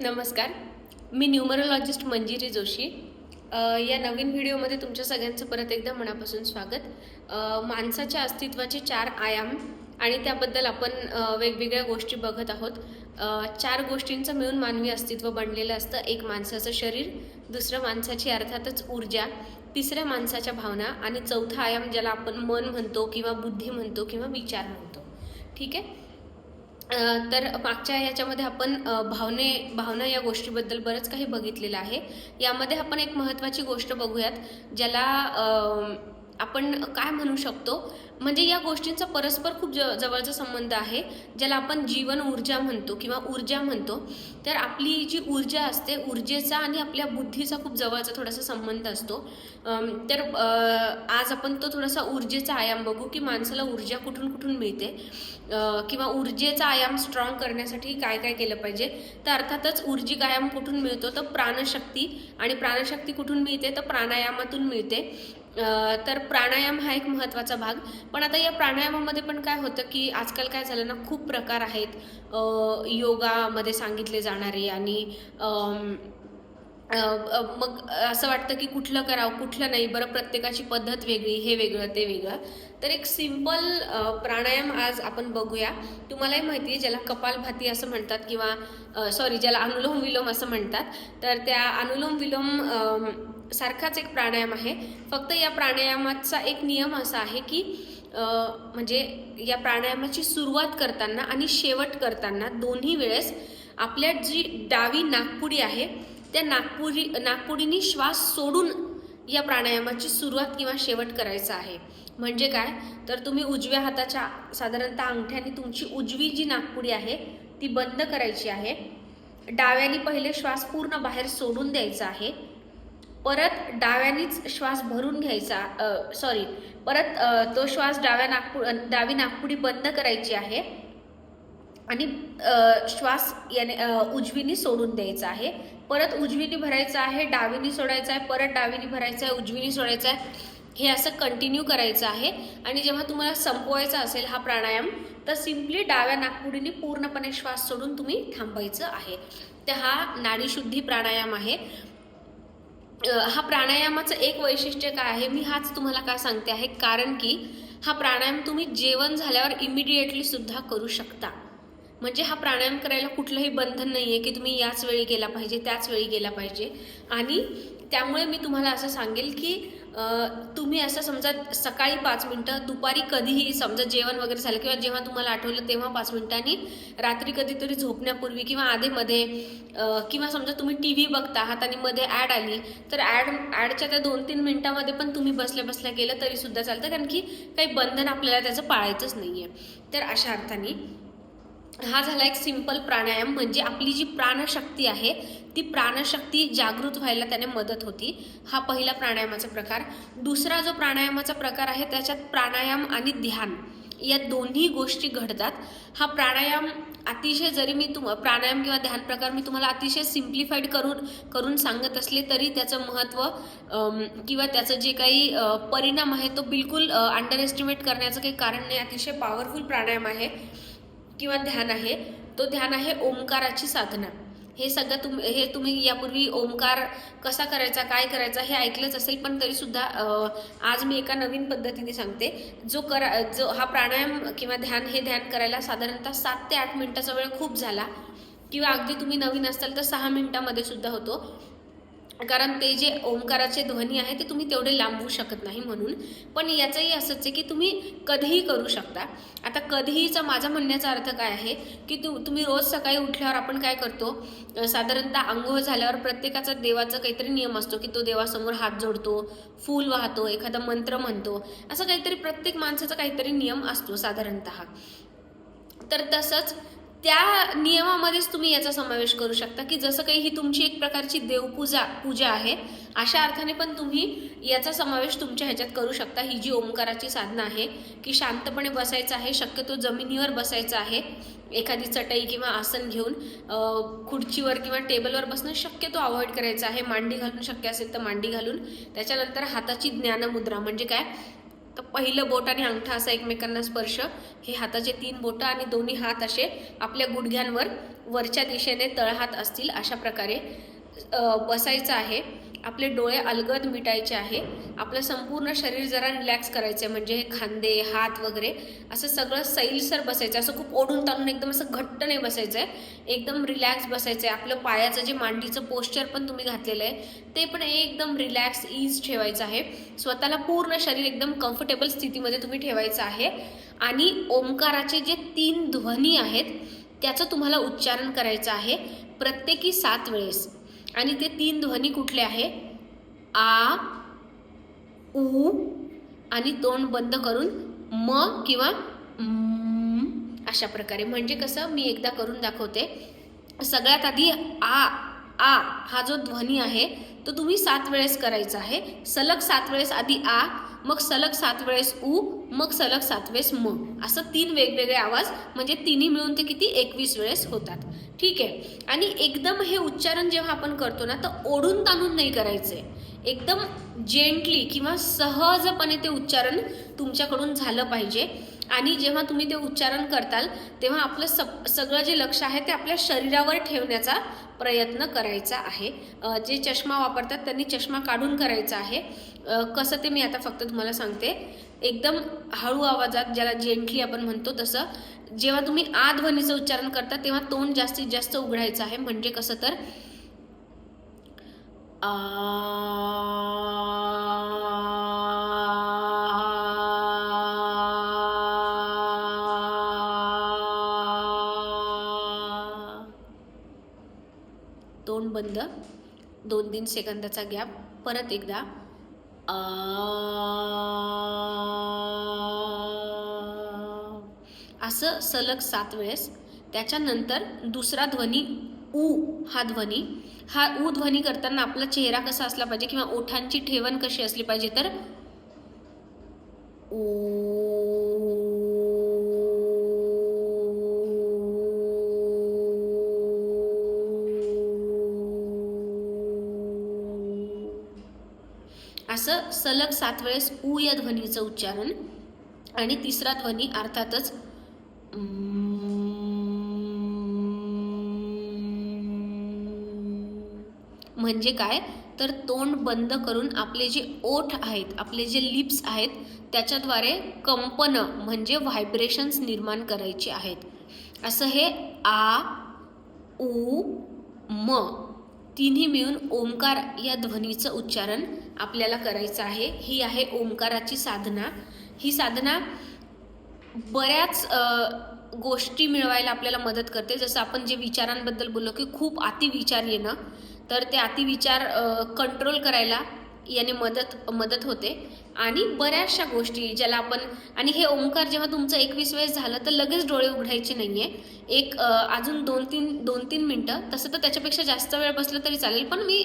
नमस्कार. मी न्यूमरोलॉजिस्ट मंजिरी जोशी. या नवीन व्हिडिओमध्ये तुमच्या सगळ्यांचं परत एकदा मनापासून स्वागत. माणसाच्या अस्तित्वाचे चार आयाम आणि त्याबद्दल आपण वेगवेगळ्या गोष्टी बघत आहोत. चार गोष्टींचं मिळून मानवी अस्तित्व बनलेलं असतं. एक माणसाचं शरीर दुसरं माणसाची अर्थातच ऊर्जा तिसऱ्या माणसाच्या भावना आणि चौथा आयाम ज्याला आपण मन म्हणतो किंवा बुद्धी म्हणतो किंवा विचार म्हणतो. ठीक आहे? तर मागच्या ह्याच्यामध्ये आपण भावने भावना या गोष्टीबद्दल बरंच काही बघितलेलं आहे. यामध्ये आपण एक महत्त्वाची गोष्ट बघूयात ज्याला आपण काय म्हणू शकतो? म्हणजे या गोष्टींचा परस्पर खूप ज जवळचा संबंध आहे. ज्याला आपण जीवन ऊर्जा म्हणतो किंवा ऊर्जा म्हणतो. तर आपली जी ऊर्जा असते ऊर्जेचा आणि आपल्या बुद्धीचा खूप जवळचा थोडासा संबंध असतो. तर आज आपण तो थोडासा ऊर्जेचा आयाम बघू की माणसाला ऊर्जा कुठून कुठून मिळते. किंवा ऊर्जेचा आयाम स्ट्रॉंग करण्यासाठी काय काय केलं पाहिजे? तर अर्थातच ऊर्जिक आयाम कुठून मिळतो? तर प्राणशक्ती. आणि प्राणशक्ती कुठून मिळते? तर प्राणायामातून मिळते. तर प्राणायाम हा एक महत्त्वाचा भाग. पण आता या प्राणायामामध्ये पण काय होतं की आजकाल काय झालं ना खूप प्रकार आहेत. योगामध्ये सांगितले जाणारे आणि मग असं वाटतं की कुठलं करावं कुठलं नाही बरं प्रत्येकाची पद्धत वेगळी हे वेगळं ते वेगळं. तर एक सिंपल प्राणायाम आज आपण बघूया. तुम्हालाही माहिती आहे ज्याला कपालभाती असं म्हणतात किंवा सॉरी ज्याला अनुलोम विलोम असं म्हणतात. तर त्या अनुलोम विलोम सारखाच एक प्राणायाम आहे. फक्त या प्राणायामाचा एक नियम असा आहे की म्हणजे या प्राणायामाची सुरुवात करताना आणि शेवट करताना दोन्ही वेळेस आपल्या जी डावी नागपुडी आहे त्या नागपुरी नागपुडीनी श्वास सोडून या प्राणायामाची सुरुवात किंवा शेवट करायचा आहे. म्हणजे काय? तर तुम्ही उजव्या हाताच्या साधारणतः अंगठ्याने तुमची उजवी जी नागपुडी आहे ती बंद करायची आहे. डाव्याने पहिले श्वास पूर्ण बाहेर सोडून द्यायचा आहे. परत डाव्यानीच श्वास भरून घ्यायचा सॉरी परत तो श्वास डाव्या नागपु डावी नागपुडी बंद करायची आहे आणि श्वास याने उजवीनी उजवीने सोडून द्यायचा आहे. परत उजवीने भरायचा आहे डावीने सोडायचा आहे परत डावीने भरायचा आहे उजवीने सोडायचा आहे हे असं कंटिन्यू करायचं आहे. आणि जेव्हा तुम्हाला संपवायचा असेल हा प्राणायाम तर सिम्पली डाव्या नागपुडीने पूर्णपणे श्वास सोडून तुम्ही थांबायचं आहे. तर हा नाडीशुद्धी प्राणायाम आहे. हा प्राणायामाचं एक वैशिष्ट्य काय आहे? मी हाच तुम्हाला काय सांगते आहे? कारण की हा प्राणायाम तुम्ही जेवण झाल्यावर इमिडिएटली सुद्धा करू शकता. म्हणजे हा प्राणायाम करायला कुठलंही बंधन नाही आहे की तुम्ही याच वेळी गेला पाहिजे त्याच वेळी गेला पाहिजे. आणि त्यामुळे मी तुम्हाला असं सांगेल की तुम्ही असं समजा सकाळी पाच मिनटं दुपारी कधीही समजा जेवण वगैरे झालं किंवा जेव्हा तुम्हाला आठवलं तेव्हा पाच मिनटांनी रात्री कधीतरी झोपण्यापूर्वी किंवा आधीमध्ये किंवा समजा तुम्ही टी व्ही बघता आहात आणि मध्ये ॲड आली तर ॲड ॲडच्या त्या दोन तीन मिनटामध्ये पण तुम्ही बसल्या बसल्या गेलं तरीसुद्धा चालतं कारण की काही बंधन आपल्याला त्याचं पाळायचंच नाही आहे तर अशा अर्थाने हा झाला एक सिंपल प्राणायाम. म्हणजे आपली जी प्राणशक्ती आहे ती प्राणशक्ती जागृत व्हायला त्याने मदत होती. हा पहिला प्राणायामाचा प्रकार. दुसरा जो प्राणायामाचा प्रकार आहे त्याच्यात प्राणायाम आणि ध्यान. या दोन्ही गोष्टी घडतात. हा प्राणायाम अतिशय जरी मी तुम प्राणायाम किंवा ध्यान प्रकार मी तुम्हाला अतिशय सिम्प्लिफाईड करून करून सांगत असले तरी त्याचं महत्त्व किंवा त्याचं जे काही परिणाम आहे तो बिलकुल अंडर एस्टिमेट करण्याचं काही कारण नाही. अतिशय पॉवरफुल प्राणायाम आहे. किंवा ध्यान आहे तो ध्यान आहे ओंकाराची साधना. हे सगळं तुम हे तुम्ही यापूर्वी ओंकार कसा करायचा काय करायचा हे ऐकलंच असेल पण तरीसुद्धा आज मी एका नवीन पद्धतीने सांगते. जो करा जो हा प्राणायाम किंवा ध्यान हे ध्यान करायला साधारणतः सात ते आठ मिनटाचा वेळ खूप झाला. किंवा अगदी तुम्ही नवीन असाल तर सहा मिनटामध्ये सुद्धा होतो. कारण ते जे ओंकाराचे ध्वनी आहे ते तुम्ही तेवढे लांबवू शकत नाही म्हणून. पण याचंही असंच आहे की तुम्ही कधीही करू शकता. आता कधीहीचा माझा म्हणण्याचा अर्थ काय आहे की तू तुम्ही रोज सकाळी उठल्यावर आपण काय करतो साधारणतः आंघोळ झाल्यावर प्रत्येकाचा देवाचा काहीतरी नियम असतो की तो देवासमोर हात जोडतो फूल वाहतो एखादा मंत्र म्हणतो असं काहीतरी प्रत्येक माणसाचा काहीतरी नियम असतो साधारणतः. तर तसंच त्या नियमामध्येच तुम्ही याचा समावेश करू शकता की जसं काही ही तुमची एक प्रकारची देवपूजा पूजा आहे अशा अर्थाने पण तुम्ही याचा समावेश तुमच्या ह्याच्यात करू शकता. ही जी ओंकाराची साधना आहे की शांतपणे बसायचं आहे शक्यतो जमिनीवर बसायचं आहे एखादी चटई किंवा आसन घेऊन खुर्चीवर किंवा टेबलवर बसणं शक्यतो अवॉइड करायचं आहे. मांडी घालून शक्य असेल तर मांडी घालून. त्याच्यानंतर हाताची ज्ञानमुद्रा म्हणजे काय? तर पहिलं बोट आणि अंगठा असा एकमेकांना स्पर्श. हे हाताचे तीन बोटं आणि दोन्ही हात असे आपल्या गुडघ्यांवर वरच्या दिशेने तळहात असतील अशा प्रकारे. बसायचं आहे. आपले डोळे अलगद मिटायचे आहे. आपलं संपूर्ण शरीर जरा रिलॅक्स करायचं आहे म्हणजे हे खांदे हात वगैरे असं सगळं सैलसर बसायचं. असं खूप ओढून ताणून एकदम असं घट्ट नाही बसायचं आहे एकदम रिलॅक्स बसायचं आहे आपलं पायाचं जे मांडीचं पोश्चर पण तुम्ही घातलेलं आहे ते पण एकदम रिलॅक्स ईज ठेवायचं आहे. स्वतःला पूर्ण शरीर एकदम कम्फर्टेबल स्थितीमध्ये तुम्ही ठेवायचं आहे. आणि ओंकाराचे जे तीन ध्वनी आहेत त्याचं तुम्हाला उच्चारण करायचं आहे प्रत्येकी सात वेळेस. आणि ते तीन ध्वनी कुठले आहे? आ उ आणि तोंड बंद करून म किंवा अशा प्रकारे. म्हणजे कसं? मी एकदा करून दाखवते. सगळ्यात आधी आ आ हा जो ध्वनी आहे तो तुम्ही सात वेळेस करायचा आहे. सलग सात वेळेस आधी आ मग सलग सात वेळेस उ मग सलग सात वेळेस म. असं तीन वेगवेगळे आवाज म्हणजे तिन्ही मिळून ते किती? एकवीस वेळेस होतात. ठीक आहे? आणि एकदम हे उच्चारण जेव्हा आपण करतो ना तर ओढून ताणून नाही करायचे. एकदम जेंटली किंवा सहजपणे ते उच्चारण तुमच्याकडून झालं पाहिजे. आणि जेव्हा तुम्ही ते उच्चारण करताल तेव्हा आपलं सग सगळं जे लक्ष आहे ते आपल्या शरीरावर ठेवण्याचा प्रयत्न करायचा आहे. जे चष्मा वापरतात त्यांनी चष्मा काढून करायचा आहे. कसं ते मी आता फक्त तुम्हाला सांगते. एकदम हळू आवाजात ज्याला जेंटली आपण म्हणतो तसं जेव्हा तुम्ही आ ध्वनीचं उच्चारण करता तेव्हा तोंड जास्तीत जास्त उघडायचं आहे. म्हणजे कसं तर आ तोंड बंद. दोन तीन सेकंदाचा गॅप. परत एकदा. असं सलग सात वेळेस. त्याच्यानंतर दुसरा ध्वनी ऊ हा ध्वनी. हा ऊ ध्वनी करताना आपला चेहरा कसा असला पाहिजे किंवा ओठांची ठेवण कशी असली पाहिजे तर ऊ. सलग सात वेळेस उ या ध्वनीचं उच्चारण आणि तिसरा ध्वनी अर्थातच म्हणजे काय? तर तोंड बंद करून आपले जे ओठ आहेत आपले जे लिप्स आहेत त्याच्याद्वारे कंपनं म्हणजे व्हायब्रेशन्स निर्माण करायचे आहेत. असं हे आ उ म तिन्ही मिळून ओंकार या ध्वनीचं उच्चारण आपल्याला करायचं आहे. ही आहे ओंकाराची साधना. ही साधना बऱ्याच गोष्टी मिळवायला आपल्याला मदत करते. जसं आपण जे विचारांबद्दल बोललो की खूप अतिविचार येणं तर ते अतिविचार कंट्रोल करायला याने मदत मदत होते. आणि बऱ्याचशा गोष्टी ज्याला आपण आणि हे ओंकार जेव्हा तुमचं एकवीस वेळेस झालं तर लगेच डोळे उघडायचे नाही आहे एक अजून दोन तीन दोन तीन मिनटं. तसं तर त्याच्यापेक्षा जास्त वेळ बसलं तरी चालेल. पण मी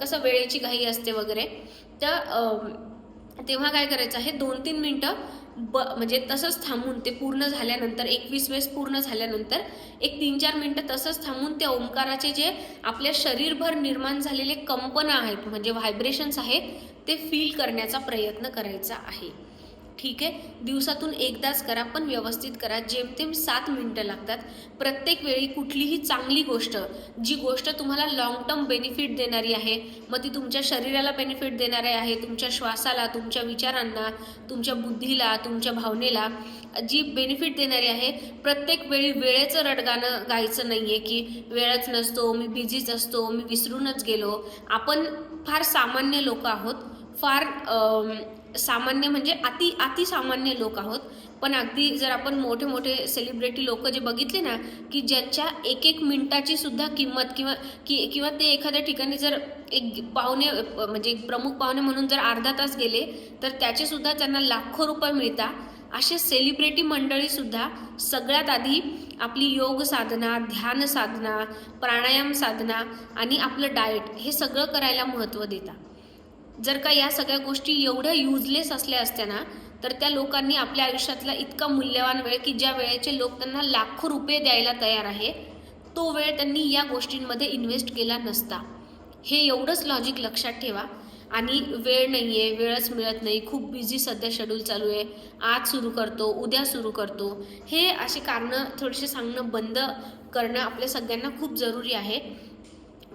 कसं वेळेची घाई असते वगैरे तर तेव्हा काय करायचं आहे? दोन तीन मिनटं ब म्हणजे तसंच थांबून ते पूर्ण झाल्यानंतर एकवीस वेळेस पूर्ण झाल्यानंतर एक तीन चार मिनटं तसंच थांबून त्या ओंकाराचे जे आपल्या शरीरभर निर्माण झालेले कंपनं आहेत म्हणजे व्हायब्रेशन्स आहेत ते फील करण्याचा प्रयत्न करायचा आहे. ठीक आहे? दिवसातून एकदाच करा पण व्यवस्थित करा. जेमतेम सात मिनटं लागतात. प्रत्येक वेळी कुठलीही चांगली गोष्ट जी गोष्ट तुम्हाला लॉंग टर्म बेनिफिट देणारी आहे मग ती तुमच्या शरीराला बेनिफिट देणारी आहे तुमच्या श्वासाला तुमच्या विचारांना तुमच्या बुद्धीला तुमच्या भावनेला जी बेनिफिट देणारी आहे प्रत्येक वेळी वेळेचं रडगाणं गायचं नाही आहे की वेळच नसतो मी बिझीच असतो मी विसरूनच गेलो. आपण फार सामान्य लोक आहोत. फार सामान्य म्हणजे अति अतिसामान्य लोक आहोत. पण अगदी जर आपण मोठे मोठे सेलिब्रिटी लोक जे बघितले ना की ज्यांच्या एक एक मिनिटाची सुद्धा किंमत किंवा की किंवा ते एखाद्या ठिकाणी जर एक पाहुणे म्हणजे एक प्रमुख पाहुणे म्हणून जर अर्धा तास गेले तर त्याचे सुद्धा त्यांना लाखो रुपये मिळतात. असे सेलिब्रिटी मंडळीसुद्धा सगळ्यात आधी आपली योग साधना ध्यान साधना प्राणायाम साधना आणि आपलं डाएट हे सगळं करायला महत्त्व देतात. जर का या सगळ्या गोष्टी एवढ्या युजलेस असल्या असत्या ना तर त्या लोकांनी आपल्या आयुष्यातला इतका मूल्यवान वेळ की ज्या वेळेचे लोक त्यांना लाखो रुपये द्यायला तयार आहे तो वेळ त्यांनी या गोष्टींमध्ये इन्व्हेस्ट केला नसता. हे एवढंच लॉजिक लक्षात ठेवा. आणि वेळ नाही आहे वेळच मिळत नाही खूप बिझी सध्या शेड्यूल चालू आहे. आज सुरू करतो उद्या सुरू करतो. हे अशी कारणं थोडीशी सांगणं बंद करणं आपल्या सगळ्यांना खूप जरुरी आहे.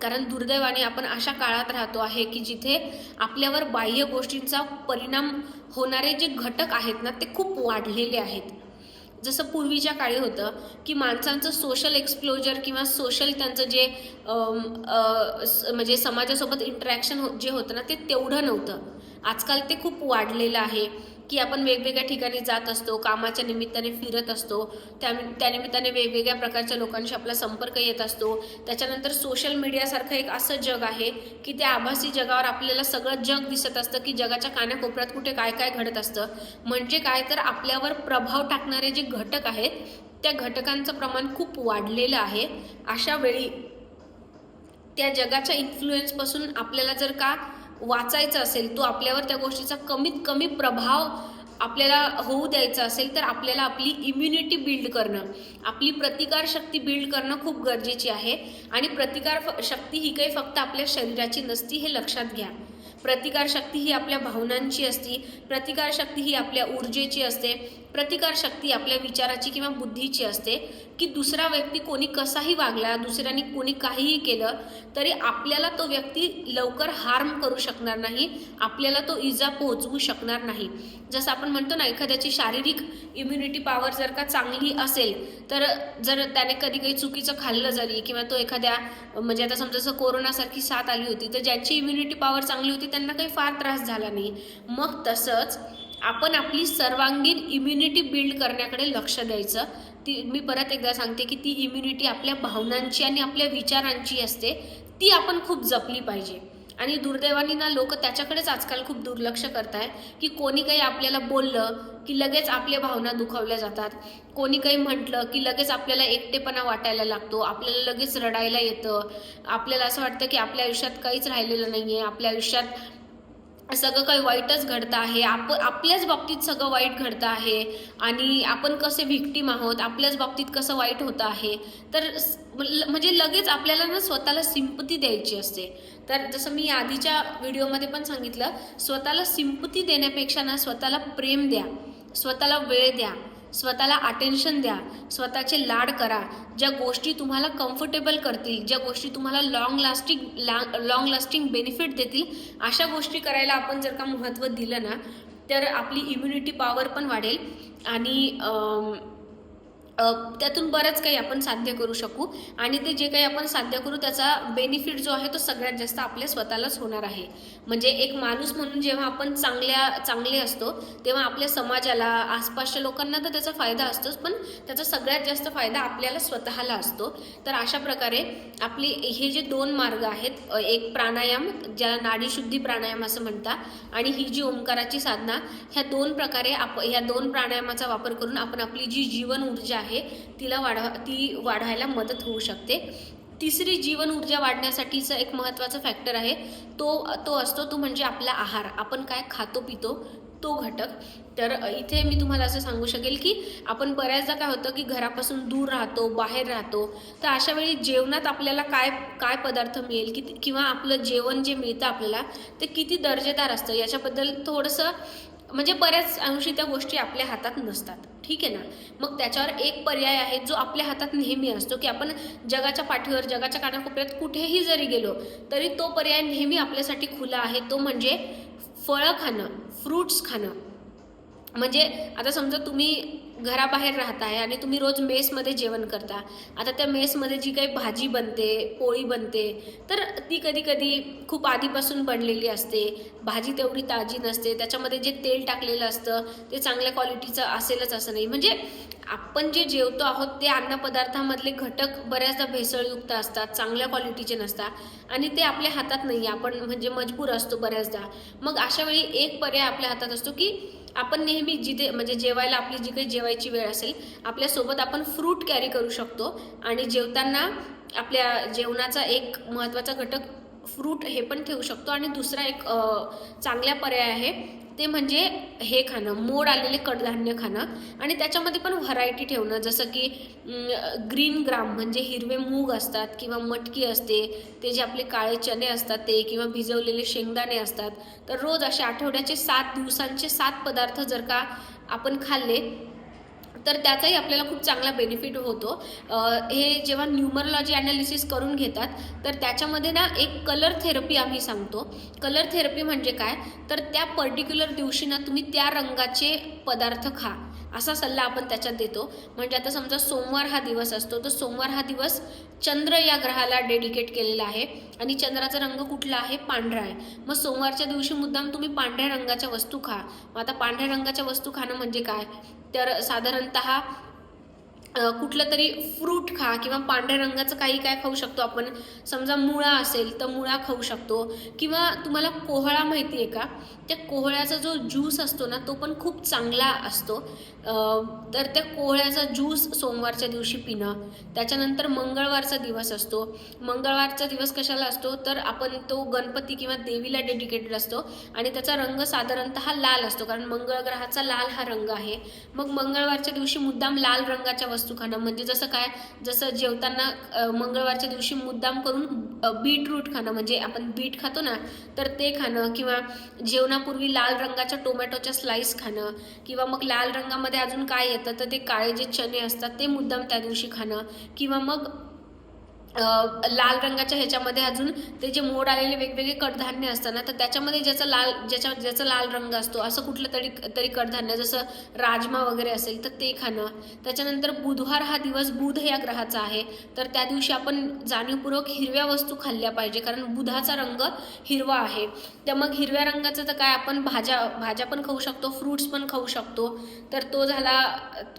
कारण दुर्दैवाने आपण अशा काळात राहतो आहे की जिथे आपल्यावर बाह्य गोष्टींचा परिणाम होणारे जे घटक आहेत ना ते खूप वाढलेले आहेत. जसं पूर्वीच्या काळी होतं की माणसांचं सोशल एक्सप्लोजर किंवा सोशल त्यांचं जे स- म्हणजे समाजासोबत इंटरॅक्शन हो जे होतं ना ते तेवढं नव्हतं. आजकाल ते खूप वाढलेलं आहे. की आपण वेगवेगळ्या ठिकाणी जात असतो कामाच्या निमित्ताने फिरत असतो त्या त्यानिमित्ताने वेगवेगळ्या प्रकारच्या लोकांशी आपला संपर्क येत असतो. त्याच्यानंतर सोशल मीडियासारखं एक असं जग आहे की त्या आभासी जगावर आपल्याला सगळं जग दिसत असतं की जगाच्या कानाकोपऱ्यात कुठे काय काय घडत असतं. म्हणजे काय तर आपल्यावर प्रभाव टाकणारे जे घटक आहेत त्या घटकांचं प्रमाण खूप वाढलेलं आहे. अशा वेळी त्या जगाच्या इन्फ्लुएन्सपासून आपल्याला जर का वाचायचं असेल तो आपल्यावर त्या गोष्टीचा कमीत कमी प्रभाव आपल्याला होऊ द्यायचा असेल तर आपल्याला आपली इम्युनिटी बिल्ड करणं आपली प्रतिकार शक्ती बिल्ड करणं खूप गरजेची आहे. आणि प्रतिकार शक्ती ही काही फक्त आपल्या शरीराची नसती हे लक्षात घ्या. प्रतिकार शक्ती ही आपल्या भावनांची असती प्रतिकार शक्ती ही आपल्या ऊर्जेची असते प्रतिकार शक्ती आपल्या विचाराची किंवा बुद्धीची असते. की दुसरा व्यक्ती कोणी कसाही वागला दुसऱ्याने कोणी काहीही केलं तरी आपल्याला तो व्यक्ती लवकर हार्म करू शकणार नाही आपल्याला तो इजा पोहोचवू शकणार नाही. जसं आपण म्हणतो ना एखाद्याची शारीरिक इम्युनिटी पॉवर जर का चांगली असेल तर जर त्याने कधी काही चुकीचं खाल्लं जरी किंवा तो एखाद्या म्हणजे आता समजा जसं कोरोनासारखी साथ आली होती तर ज्याची इम्युनिटी पॉवर चांगली होती त्यांना काही फार त्रास झाला नाही. मग तसंच आपण आपली सर्वांगीण इम्युनिटी बिल्ड करण्याकडे लक्ष द्यायचं. ती मी परत एकदा सांगते की ती इम्युनिटी आपल्या भावनांची आणि आपल्या विचारांची असते ती आपण खूप जपली पाहिजे. आणि दुर्दैवाने ना लोक त्याच्याकडेच आजकाल खूप दुर्लक्ष करत आहे की कोणी काही आपल्याला बोललं की लगेच आपल्या भावना दुखावल्या जातात. कोणी काही म्हटलं की लगेच आपल्याला एकटेपणा वाटायला लागतो आपल्याला लगेच रडायला येतं. आपल्याला असं वाटतं की आपल्या आयुष्यात काहीच राहिलेलं नाही आहे आपल्या आयुष्यात सगळं काही वाईटच घडतं आहे. आप आपल्याच बाबतीत सगळं वाईट घडतं आहे. आणि आपण कसे व्हिक्टीम आहोत आपल्याच बाबतीत कसं वाईट होतं आहे. तर ल- म्हणजे लगेच आपल्याला ना स्वतःला सिंपती द्यायची असते. तर जसं मी आधीच्या व्हिडिओमध्ये पण सांगितलं स्वतःला सिंपती देण्यापेक्षा ना स्वतःला प्रेम द्या. स्वतःला वेळ द्या. स्वतःला अटेन्शन द्या. स्वतःचे लाड करा. ज्या गोष्टी तुम्हाला कम्फर्टेबल करतील ज्या गोष्टी तुम्हाला long lasting long lasting benefit देतील अशा गोष्टी करायला आपण जर का महत्त्व दिलं ना तर आपली इम्युनिटी पॉवर पण वाढेल. आणि त्यातून बरंच काही आपण साध्य करू शकू. आणि ते जे काही आपण साध्य करू त्याचा बेनिफिट जो आहे तो सगळ्यात जास्त आपल्या स्वतःलाच होणार आहे. म्हणजे एक माणूस म्हणून जेव्हा आपण चांगल्या चांगले असतो तेव्हा आपल्या समाजाला आसपासच्या लोकांना तर त्याचा फायदा असतोच पण त्याचा सगळ्यात जास्त फायदा आपल्याला स्वतःला असतो. तर अशा प्रकारे आपली हे जे दोन मार्ग आहेत एक प्राणायाम ज्याला नाडीशुद्धी प्राणायाम असं म्हणतात आणि ही जी ओंकाराची साधना ह्या दोन प्रकारे आप ह्या दोन प्राणायामाचा वापर करून आपण आपली जी जीवन ऊर्जा आहे तिला वाढवा ती वाढवायला मदत होऊ शकते. तिसरी जीवन ऊर्जा वाढण्यासाठीचं एक महत्त्वाचं फॅक्टर आहे तो तो असतो तो म्हणजे आपला आहार. आपण काय खातो पितो तो घटक. तर इथे मी तुम्हाला असं सांगू शकेल की आपण बऱ्याचदा काय होतं की घरापासून दूर राहतो बाहेर राहतो तर अशा वेळी जेवणात आपल्याला काय काय पदार्थ मिळेल की किंवा आपलं जेवण जे मिळतं आपल्याला ते किती दर्जेदार असतं. याच्याबद्दल थोडंसं म्हणजे बऱ्याच अंशी त्या गोष्टी आपल्या हातात नसतात. ठीक आहे ना? मग त्याच्यावर एक पर्याय आहे जो आपल्या हातात नेहमी असतो की आपण जगाच्या पाठीवर जगाच्या कानाकोपऱ्यात कुठेही जरी गेलो तरी तो पर्याय नेहमी आपल्यासाठी खुला आहे. तो म्हणजे फळं खाणं फ्रूट्स खाणं. म्हणजे आता समजा तुम्ही घराबाहेर राहताय आणि तुम्ही रोज मेसमध्ये जेवण करता. आता त्या मेसमध्ये जी काही भाजी बनते पोळी बनते तर ती कधी कधी खूप आधीपासून बनलेली असते. भाजी तेवढी ताजी नसते. त्याच्यामध्ये जे तेल टाकलेलं असतं ते चांगल्या क्वालिटीचं असेलच असं नाही. म्हणजे आपण जे जेवतो आहोत ते अन्नपदार्थामधले घटक बऱ्याचदा भेसळयुक्त असतात चांगल्या क्वालिटीचे नसतात आणि ते आपल्या हातात नाही. आपण म्हणजे मजबूर असतो बऱ्याचदा. मग अशा वेळी एक पर्याय आपल्या हातात असतो की आपण नेहमी जिथे म्हणजे जेवायला आपली जी काही जेवायची वेळ असेल आपल्यासोबत आपण फ्रूट कॅरी करू शकतो. आणि जेवताना आपल्या जेवणाचा एक महत्त्वाचा घटक फ्रूट हे पण ठेवू शकतो. आणि दुसरा एक चांगला पर्याय आहे ते म्हणजे हे खाणं मोड आलेले कडधान्य खाणं आणि त्याच्यामध्ये पण व्हरायटी ठेवणं. जसं की ग्रीन ग्राम म्हणजे हिरवे मूग असतात किंवा मटकी असते ते जे आपले काळे चणे असतात ते किंवा भिजवलेले शेंगदाणे असतात. तर रोज असे आठवड्याचे सात दिवसांचे सात पदार्थ जर का आपण खाल्ले तर त्याचाही आपल्याला खूप चांगला बेनिफिट होतो. हे जेव्हा न्यूमरॉलॉजी ॲनालिसिस करून घेतात तर त्याच्यामध्ये ना एक कलर थेरपी आम्ही सांगतो. कलर थेरपी म्हणजे काय? तर त्या पर्टिक्युलर दिवशी ना तुम्ही त्या रंगाचे पदार्थ खा. असा सल्ला आपण त्याच्यात देतो. म्हणजे आता समजा सोमवार हा दिवस असतो तर सोमवार हा दिवस चंद्र या ग्रहाला डेडिकेट केलेला आहे आणि चंद्राचा रंग कुठला आहे? पांढरा आहे. मग सोमवारच्या दिवशी मुद्दाम तुम्ही पांढऱ्या रंगाच्या वस्तू खा. मग आता पांढऱ्या रंगाच्या वस्तू खाणं म्हणजे काय? तर साधारणतः कुठलं तरी फ्रूट खा किंवा पांढऱ्या रंगाचं काही काय खाऊ शकतो आपण. समजा मुळा असेल तर मुळा खाऊ शकतो. किंवा तुम्हाला कोहळा माहिती आहे का? त्या कोहळ्याचा जो ज्यूस असतो ना तो पण खूप चांगला असतो. तर त्या कोहळ्याचा ज्यूस सोमवारच्या दिवशी पिणं. त्याच्यानंतर मंगळवारचा दिवस असतो. मंगळवारचा दिवस कशाला असतो? तर आपण तो गणपती किंवा देवीला डेडिकेटेड असतो आणि त्याचा रंग साधारणतः लाल असतो. कारण मंगळ ग्रहाचा लाल हा रंग आहे. मग मंगळवारच्या दिवशी मुद्दाम लाल रंगाच्या वस्तू खाणं. म्हणजे जसं काय जसं जेवताना मंगळवारच्या दिवशी मुद्दाम करून बीटरूट खाणं. म्हणजे आपण बीट खातो ना तर ते खाणं. किंवा जेवणापूर्वी लाल रंगाच्या टोमॅटोच्या स्लाईस खाणं. किंवा मग लाल रंगामध्ये अजून काय येतं तर ते काळे जे चणे असतात ते मुद्दाम त्या दिवशी खाणं. किंवा मग लाल रंगाच्या ह्याच्यामध्ये अजून ते जे मोड आलेले वेगवेगळे कडधान्य असतात ना तर त्याच्यामध्ये ज्याचा लाल ज्याच्या ज्याचा लाल रंग असतो असं कुठलं तरी तरी कडधान्य जसं राजमा वगैरे असेल तर ते खाणं. त्याच्यानंतर बुधवार हा दिवस बुध या ग्रहाचा आहे तर त्या दिवशी आपण जाणीवपूर्वक हिरव्या वस्तू खाल्ल्या पाहिजे कारण बुधाचा रंग हिरवा आहे. तर मग हिरव्या रंगाचं तर काय आपण भाज्या भाज्या पण खाऊ शकतो फ्रूट्स पण खाऊ शकतो तर तो झाला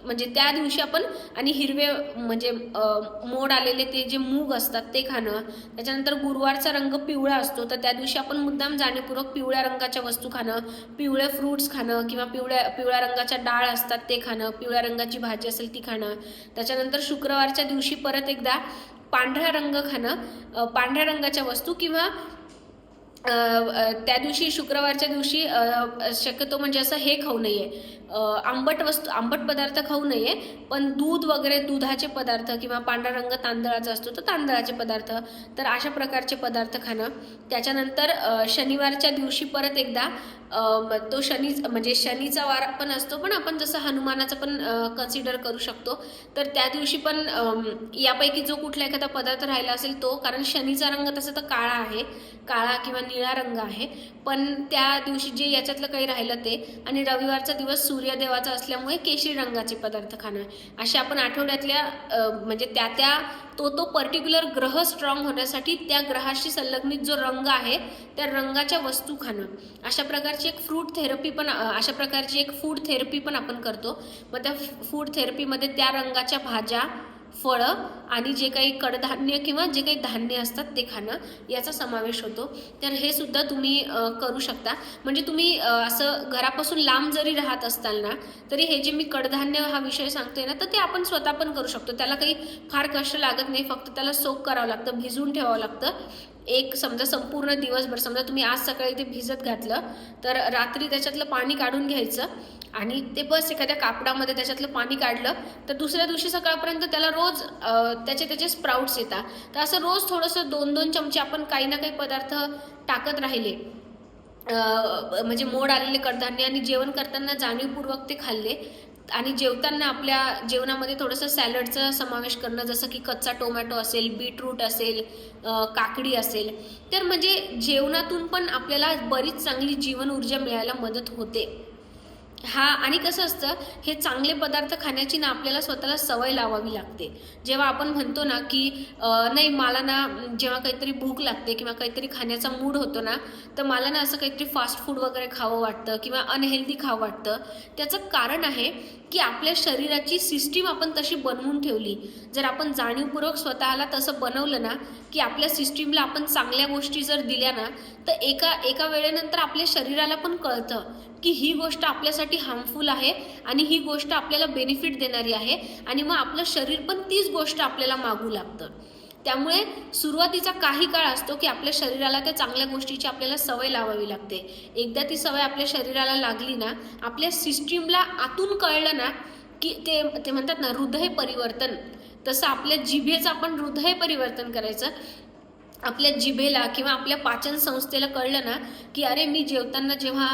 म्हणजे त्या दिवशी आपण आणि हिरवे म्हणजे मोड आलेले ते जे मूग असतात ते खाणं. त्याच्यानंतर गुरुवारचा रंग पिवळा असतो तर त्या दिवशी आपण मुद्दाम जाणीवपूर्वक पिवळ्या रंगाच्या वस्तू खाणं पिवळे फ्रूट्स खाणं किंवा पिवळ्या पिवळ्या रंगाच्या डाळ असतात ते खाणं पिवळ्या रंगाची भाजी असेल ती खाणं. त्याच्यानंतर शुक्रवारच्या दिवशी परत एकदा पांढरा रंग खाणं पांढऱ्या रंगाच्या वस्तू किंवा त्या दिवशी शुक्रवारच्या दिवशी शक्यतो म्हणजे असं हे खाऊ नये. आंबट वस्तू आंबट पदार्थ खाऊ नये पण दूध वगैरे दुधाचे पदार्थ किंवा पांढरा रंग तांदळाचा असतो तर तांदळाचे पदार्थ. तर अशा प्रकारचे पदार्थ खाणं. त्याच्यानंतर शनिवारच्या दिवशी परत एकदा तो शनी म्हणजे शनीचा वार पण असतो पण आपण जसं हनुमानाचं पण कन्सिडर करू शकतो. तर त्या दिवशी पण यापैकी जो कुठला एखादा पदार्थ राहिला असेल तो कारण शनीचा रंग तसं तर काळा आहे. काळा किंवा निळा रंग आहे. पण त्या दिवशी जे याच्यातलं काही राहिलं ते आणि रविवारचा दिवस सूर्यदेवाचा असल्यामुळे केशरी रंगाचे पदार्थ खाणं असे आपण आठवड्यातल्या म्हणजे त्या त्या तो तो पर्टिक्युलर ग्रह स्ट्रॉंग होण्यासाठी त्या ग्रहाशी संलग्नित जो रंग आहे त्या रंगाच्या वस्तू खाणं. अशा प्रकारची एक फ्रूट थेरपी पण अशा प्रकारची एक फूड थेरपी पण आपण करतो. मग त्या फूड थेरपीमध्ये त्या रंगाच्या भाज्या फळं आणि जे काही कडधान्य किंवा जे काही धान्य असतात ते खाणं याचा समावेश होतो. तर हे सुद्धा तुम्ही करू शकता. म्हणजे तुम्ही असं घरापासून लांब जरी राहत असताल ना तरी हे जे मी कडधान्य हा विषय सांगते ना तर ते आपण स्वतः पण करू शकतो. त्याला काही फार कष्ट लागत नाही. फक्त त्याला सोक करावं लागतं भिजवून ठेवावं लागतं. एक समजा संपूर्ण दिवसभर समजा तुम्ही आज सकाळी ते भिजत घातलं तर रात्री त्याच्यातलं पाणी काढून घ्यायचं आणि ते बस एखाद्या कापडामध्ये त्याच्यातलं पाणी काढलं तर दुसऱ्या दिवशी सकाळपर्यंत त्याला रोज त्याचे त्याचे स्प्राउट्स येतात. तर असं रोज थोडंसं दोन दोन चमचे आपण काही ना काही पदार्थ टाकत राहिले. म्हणजे मोड आलेले कडधान्य आणि जेवण करताना जाणीवपूर्वक ते खाल्ले. आणि जेवताना आपल्या जेवणामध्ये थोडंसं सॅलडचा समावेश करणं जसं की कच्चा टोमॅटो असेल बीटरूट असेल काकडी असेल तर म्हणजे जेवणातून पण आपल्याला बरीच चांगली जीवन ऊर्जा मिळायला मदत होते. हा आणि कसं असतं हे चांगले पदार्थ खाण्याची ना आपल्याला स्वतःला सवय लावावी लागते. जेव्हा आपण म्हणतो ना की नाही मला ना जेव्हा काहीतरी भूक लागते किंवा काहीतरी खाण्याचा मूड होतो ना तर मला ना असं काहीतरी फास्ट फूड वगैरे खावं वाटतं किंवा अनहेल्दी खावं वाटतं. त्याचं कारण आहे की आपल्या शरीराची सिस्टीम आपण तशी बनवून ठेवली. जर आपण जाणीवपूर्वक स्वतःला तसं बनवलं ना की आपल्या सिस्टीमला आपण चांगल्या गोष्टी जर दिल्या ना तर एका एका वेळेनंतर आपल्या शरीराला पण कळतं की ही गोष्ट आपल्यासाठी हार्मफुल आहे आणि ही गोष्ट आपल्याला बेनिफिट देणारी आहे. आणि मग आपलं शरीर पण तीच गोष्ट आपल्याला मागू लागतं. त्यामुळे सुरुवातीचा काही काळ असतो की आपल्या शरीराला त्या चांगल्या गोष्टीची आपल्याला सवय लावावी लागते. एकदा ती सवय आपल्या शरीराला लागली ना आपल्या सिस्टीमला आतून कळलं ना की ते ते म्हणतात ना हृदय परिवर्तन. तसं आपल्या जिभेचं आपण हृदय परिवर्तन करायचं. आपल्या जिभेला किंवा आपल्या पाचन संस्थेला कळलं ना की अरे मी जेवताना जेव्हा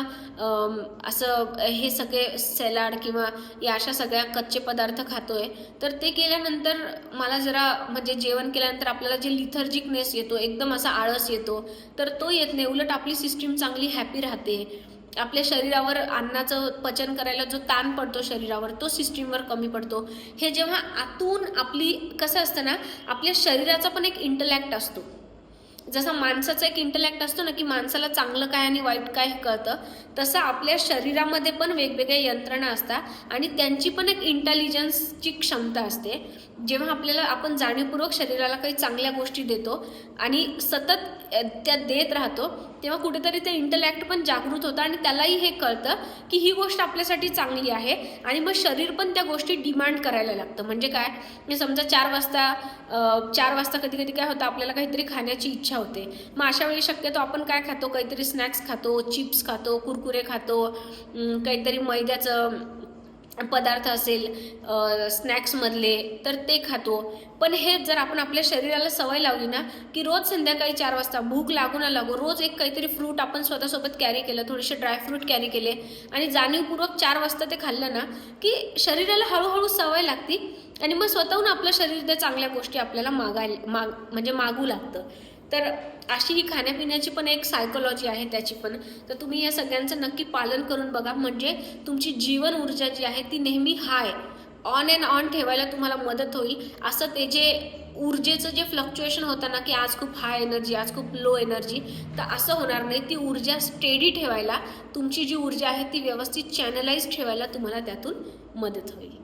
असं हे सगळे सॅलाड किंवा या अशा सगळ्या कच्चे पदार्थ खातोय तर ते केल्यानंतर मला जरा म्हणजे जेवण केल्यानंतर आपल्याला जे लिथर्जिकनेस येतो एकदम असा आळस येतो तर तो येत नाही. उलट आपली सिस्टीम चांगली हॅपी राहते. आपल्या शरीरावर अन्नाचं पचन करायला जो ताण पडतो शरीरावर तो सिस्टीमवर कमी पडतो. हे जेव्हा आतून आपली कसं असतं ना आपल्या शरीराचा पण एक इंटलॅक्ट असतो. जसं माणसाचा एक इंटलॅक्ट असतो ना की माणसाला चांगलं काय आणि वाईट काय हे कळतं तसं आपल्या शरीरामध्ये पण वेगवेगळ्या यंत्रणा असतात आणि त्यांची पण एक इंटेलिजन्सची क्षमता असते. जेव्हा आपल्याला आपण जाणीवपूर्वक शरीराला काही चांगल्या गोष्टी देतो आणि सतत त्या देत राहतो तेव्हा कुठेतरी ते इंटलॅक्ट पण जागृत होतं आणि त्यालाही हे कळतं की ही गोष्ट आपल्यासाठी चांगली आहे आणि मग शरीर पण त्या गोष्टी डिमांड करायला लागतं. म्हणजे काय? म्हणजे समजा चार वाजता चार वाजता कधी कधी काय होतं आपल्याला काहीतरी खाण्याची इच्छा होते. मग अशा वेळी शक्यतो आपण काय खातो? काहीतरी स्नॅक्स खातो चिप्स खातो कुरकुरे खातो काहीतरी मैद्याचं पदार्थ असेल स्नॅक्समधले तर ते खातो. पण हे जर आपण आपल्या शरीराला सवय लावली ना की रोज संध्याकाळी चार वाजता भूक लागू ना लागू रोज एक काहीतरी फ्रूट आपण स्वतःसोबत कॅरी केलं थोडेसे ड्रायफ्रूट कॅरी केले आणि जाणीवपूर्वक चार वाजता ते खाल्लं ना की शरीराला हळूहळू सवय लागती आणि मग स्वतःहून आपलं शरीर त्या चांगल्या गोष्टी आपल्याला मागायला माग म्हणजे मागू लागतं. तर अशी ही खाण्यापिण्याची पण एक सायकोलॉजी आहे त्याची पण. तर तुम्ही या सगळ्यांचं नक्की पालन करून बघा. म्हणजे तुमची जीवन ऊर्जा जी आहे ती नेहमी हाय ऑन अँड ऑन ठेवायला तुम्हाला मदत होईल. असं ते जे ऊर्जेचं जे फ्लक्च्युएशन होतं ना की आज खूप हाय एनर्जी आज खूप लो एनर्जी तर असं होणार नाही. ती ऊर्जा स्टेडी ठेवायला तुमची जी ऊर्जा आहे ती व्यवस्थित चॅनलाइज ठेवायला तुम्हाला त्यातून मदत होईल.